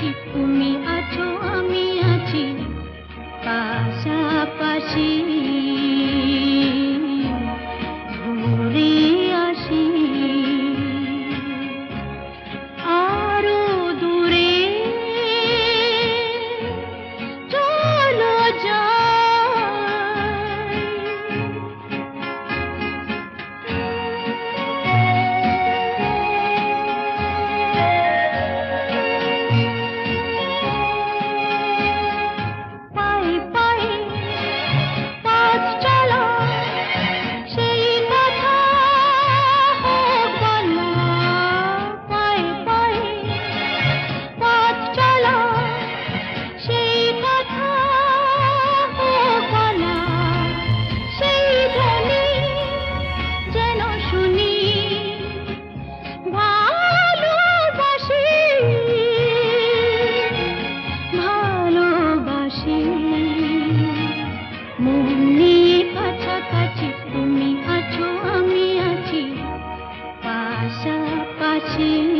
আছি তুমি আছো আমি আছি। পাশাপাশি 心